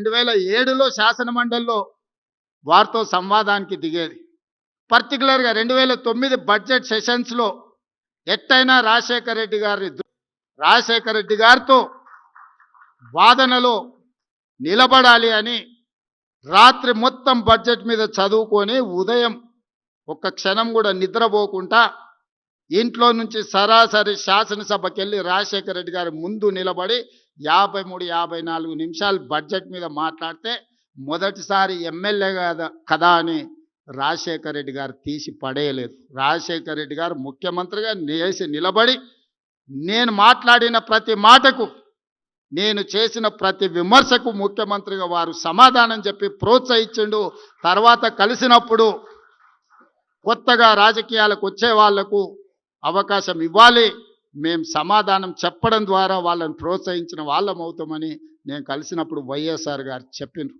రెండు వేల ఏడులో శాసనమండలిలో వారితో సంవాదానికి దిగేది. పర్టికులర్గా రెండు వేల తొమ్మిది బడ్జెట్ సెషన్స్లో ఎట్టయినా రాజశేఖర రెడ్డి గారి రాజశేఖర రెడ్డి గారితో వాదనలో నిలబడాలి అని రాత్రి మొత్తం బడ్జెట్ మీద చదువుకొని ఉదయం ఒక్క క్షణం కూడా నిద్రపోకుండా ఇంట్లో నుంచి సరాసరి శాసనసభకి వెళ్ళి రాజశేఖర రెడ్డి గారి ముందు నిలబడి యాభై మూడు యాభై నాలుగు నిమిషాలు బడ్జెట్ మీద మాట్లాడితే మొదటిసారి ఎమ్మెల్యే కదా కదా అని రాజశేఖర రెడ్డి గారు తీసి పడేయలేదు. రాజశేఖర రెడ్డి గారు ముఖ్యమంత్రిగా నేసి నిలబడి నేను మాట్లాడిన ప్రతి మాటకు నేను చేసిన ప్రతి విమర్శకు ముఖ్యమంత్రిగా వారు సమాధానం చెప్పి ప్రోత్సహించిండు. తర్వాత కలిసినప్పుడు కొత్తగా రాజకీయాలకు వచ్చే వాళ్ళకు అవకాశం ఇవ్వాలి. మేము సమాధానం చెప్పడం ద్వారా వాళ్ళని ప్రోత్సహించిన వాళ్ళం అవుతామని నేను కలిసినప్పుడు వైఎస్ఆర్ గారు చెప్పిండ్రు